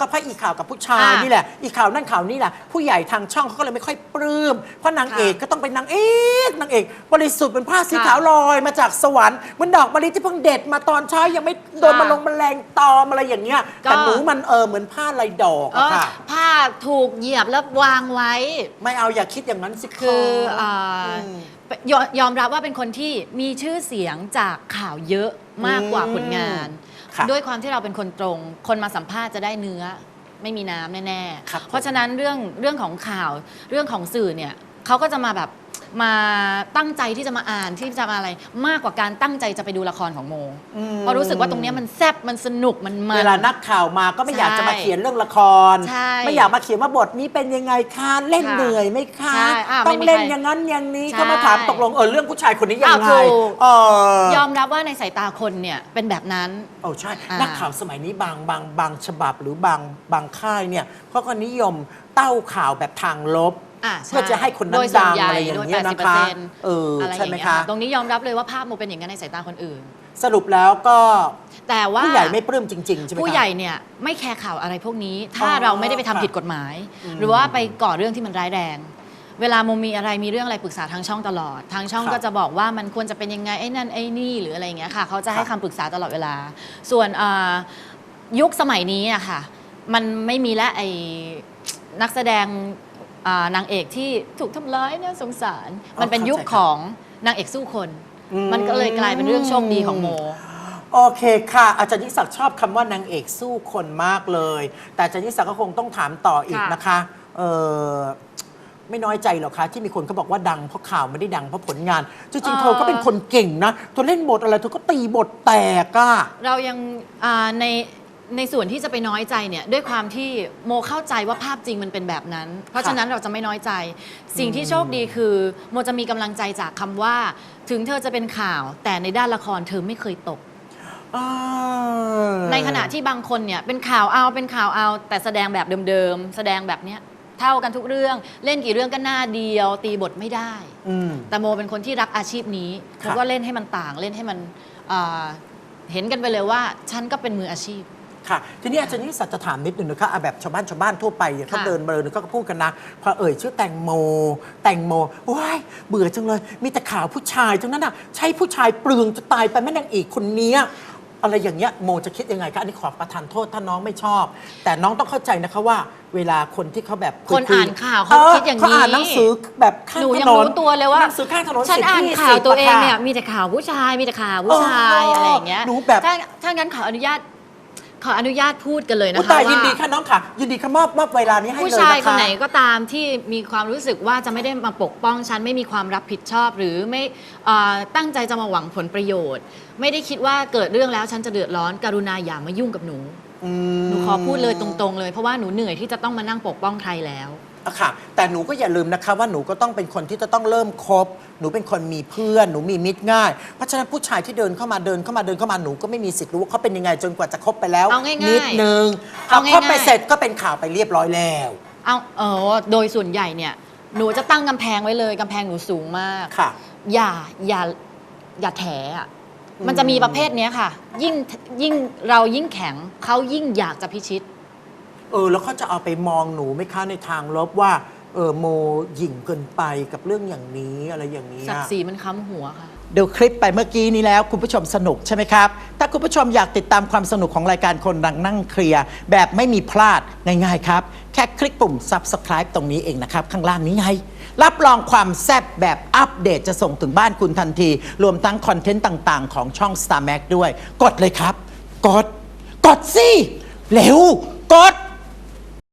ก็เพราะอีข่าวกับผู้ชายอะนี่แหละ อีข่าวนั่นข่าวนี่แหละ ผู้ใหญ่ทางช่องเขาก็เลยไม่ค่อยปลื้ม เพราะนางเอกก็ต้องเป็นนางเอกนางเอกบริสุทธิ์เป็นผ้าสีค่ะขาวลอยมาจากสวรรค์เหมันดอกมะลิที่เพิ่งเด็ดมาตอนเช้ายังไม่โดนค่ะ มาลงแมลงตอมอะไรอย่างเงี้ยก็แต่หนูมันเออเหมือนผ้าลายดอกเออะอค่ะ ผ้า ถูกเหยียบแล้ววางไว้ ไม่เอาอย่าคิดอย่างนั้นสิคือออ่าอืมยอมยอมรับว่าเป็นคนที่มีชื่อเสียงจากข่าวเยอะมากกว่าผลงานค่ะด้วยความที่เราเป็นคนตรง คนมาสัมภาษณ์จะได้เนื้อไม่มีน้ำแน่ครับ ๆ เพราะฉะนั้นเรื่องเรื่องของข่าวเรื่องของสื่อเนี่ยเขาก็จะมาแบบ มาตั้งใจที่จะมาอ่านที่จะมาอะไรมากกว่าการตั้งใจจะไปดูละครของโมอืม เพราะรู้สึกว่าตรงเนี้ยมันแซ่บมันสนุกมันมัน เวลานักข่าวมาก็ไม่อยากใช่จะมาเขียนเรื่องละคร ใช่ไม่อยากมาเขียนว่าบทนี้เป็นยังไงคะเล่นค่ะเหนื่อยไหมคะ ใช่อะต้อไม่งมีเล่นใครอย่างนั้นอย่างนี้ใช่ก็มาถามตกลงเออเรื่องผู้ชายคนนี้ยังไงอ้าวถูก เออยอมรับว่าในสายตาคนเนี่ยเป็นแบบนั้น โอ้ใช่ อ่านั นักข่าวสมัยนี้บางบางบางฉบับหรือบางบางค่ายเนี่ยเขาก็นิยมเต้าข่าวแบบทางลบ อะเพื่อจะให้คนนั้นโดยส่วดังใหญ่อะไรอย่างเงี้ยโดนะคะ80%เอออะไรอใช่ย่างไหมเงี้ยคะ ตรงนี้ยอมรับเลยว่าภาพโมเป็นอย่างนั้นในสายตาคนอื่น สรุปแล้วก็แต่ว่า ผู้ใหญ่ไม่ปลื้มจริง ๆ ใช่ไหมคะ ผู้ใหญ่เนี่ยไม่แคร์ข่าวอะไรพวกนี้ ถ้าอ๋อเราไม่ได้ไปทำค่ะผิดกฎหมาย อืมหรือว่าไปก่อเรื่องที่มันร้ายแรง เวลาโมมีอะไรมีเรื่องอะไรปรึกษาทางช่องตลอด ทางช่องครับก็จะบอกว่ามันควรจะเป็นยังไงไอ้นั่นไอ้นี่หรืออะไรอย่างเงี้ยค่ะเขาจะให้ครัคำบปรึกษาตลอดเวลา ส่วนอ่ายุคสมัยนี้อะค่ะ มันไม่มีและไอ้นักแสดง อ่านางเอกที่ถูกทำร้ายน่าสงสารมันเป็นยุคของนางเอกสู้คน มันก็เลยกลายเป็นเรื่องโชคดีของโม โอเคค่ะ อาจารย์ยิ่งศักดิ์ชอบคำว่านางเอกสู้คนมากเลย แต่อาจารย์ยิ่งศักดิ์ก็คงต้องถามต่ออีกค่ะนะคะเออไม่น้อยใจหรอกคะที่มีคนเขาบอกว่าดังเพราะข่าวไม่ได้ดังเพราะผลงาน จริงๆเธอก็เป็นคนเก่งนะเธอเล่นบทอะไรเธอก็ตีบทแตกอะ เรายังอ่าใน ในส่วนที่จะไปน้อยใจเนี่ยด้วยความที่โมเข้าใจว่าภาพจริงมันเป็นแบบนั้น เพราะฉะนั้นเราจะไม่น้อยใจ สิ่งที่โชคดีคือโมจะมีกำลังใจจากคำว่า ถึงเธอจะเป็นข่าว แต่ในด้านละครเธอไม่เคยตก อ่าในขณะที่บางคนเนี่ยเป็นข่าวเอาเป็นข่าวเอา แต่แสดงแบบเดิมๆแสดงแบบเนี้ยเท่ากันทุกเรื่องเล่นกี่เรื่องก็หน้าเดียว ตีบทไม่ได้ อืม แต่โมเป็นคนที่รักอาชีพนี้ค่ะแล้วก็เล่นให้มันต่างเล่นให้มันอ่าเห็นกันไปเลยว่า ฉันก็เป็นมืออาชีพ ค่ะ ทีนี้อาจารย์ยิ่งศักดิ์จะถามนิดหนึ่งนะคะเอาแบบชาวบ้านชาวบ้านทั่วไปเนี่ยเขาค่ะเดินมาเลยเขาก็พูดกันนะ พอเอ่ยชื่อแตงโม แตงโมว้ายเบื่อจังเลย มีแต่ข่าวผู้ชายทั้งนั้นอะใช่ผู้ชายเปลืองจะตายไปแม่นางเอกคนเนี้ยอะไรอย่างเงี้ยโมจะคิดยังไงคะอันนี้ขอประทานโทษถ้าน้องไม่ชอบ แต่น้องต้องเข้าใจนะคะว่า เวลาคนที่เขาแบบยคนยอ่านข่าวเขาคิดอย่างนี้เขาอ่านหนังสือแบบข้างหนูถยังนนรู้ตัวเลยว่าหนังสือข้างถนนฉันสิบอ่านยี่ข่าวสิบตัวเองะค่ะเนี่ยมีแต่ข่าวผู้ชายมีแต่ข่าวผู้ชายเออออะไรอย่างเงี้ยหนูแบบถ้าถ้างั้นขออนุญาต ขออนุญาตพูดกันเลยนะอุ๊ยคะตายยินว่าดีค่ะน้องค่ะ ยินดีค่ะมอบมอบเวลานี้ให้เลยผู้นะคะ ชายคนไหนก็ตามที่มีความรู้สึกว่าจะไม่ได้มาปกป้องฉันไม่มีความรับผิดชอบ หรือไม่เอ่อตั้งใจจะมาหวังผลประโยชน์ ไม่ได้คิดว่าเกิดเรื่องแล้วฉันจะเดือดร้อน กรุณาอย่ามายุ่งกับหนูอืมหนูขอพูดเลยตรงๆเลยเพราะว่าหนูเหนื่อยที่จะต้องมานั่งปกป้องใครแล้ว อะค่ะ แต่หนูก็อย่าลืมนะคะว่าหนูก็ต้องเป็นคนที่จะต้องเริ่มคบ หนูเป็นคนมีเพื่อน หนูมีมิตรง่าย เพราะฉะนั้นผู้ชายที่เดินเข้ามาเดินเข้ามาเดินเข้ามาหนูก็ไม่มีสิทธิ์รู้ว่าเขาเป็นยังไงจนกว่าจะคบไปแล้วเอาง่ายๆนิดนึงพอเอาง่ายๆ คบไปเสร็จก็เป็นข่าวไปเรียบร้อยแล้ว เอาเออโดยส่วนใหญ่เนี่ย หนูจะตั้งกำแพงไว้เลยกำแพงหนูสูงมาก ค่ะ อย่าอย่าอย่าแถอะมันจะมีประเภทเนี้ยค่ะ ยิ่งยิ่งเรายิ่งแข็งเขายิ่งอยากจะพิชิต เออแล้วเขาจะเอาไปมองหนูไหมคะในทางลบว่า เออโมหยิ่งเกินไปกับเรื่องอย่างนี้อะไรอย่างนี้ศักดิ์ศรีมันค้ำหัวค่ะ ดูคลิปไปเมื่อกี้นี้แล้วคุณผู้ชมสนุกใช่ไหมครับ ถ้าคุณผู้ชมอยากติดตามความสนุกของรายการคนดังนั่งเคลียร์แบบไม่มีพลาดง่ายๆครับ แค่คลิกปุ่ม subscribe ตรงนี้เองนะครับ ข้างล่างนี้ไง รับรองความแซ่บแบบอัปเดตจะส่งถึงบ้านคุณทันที รวมทั้งคอนเทนต์ต่างๆ ของช่อง Star Max ด้วย กดเลยครับ กด กดสิเร็ว กด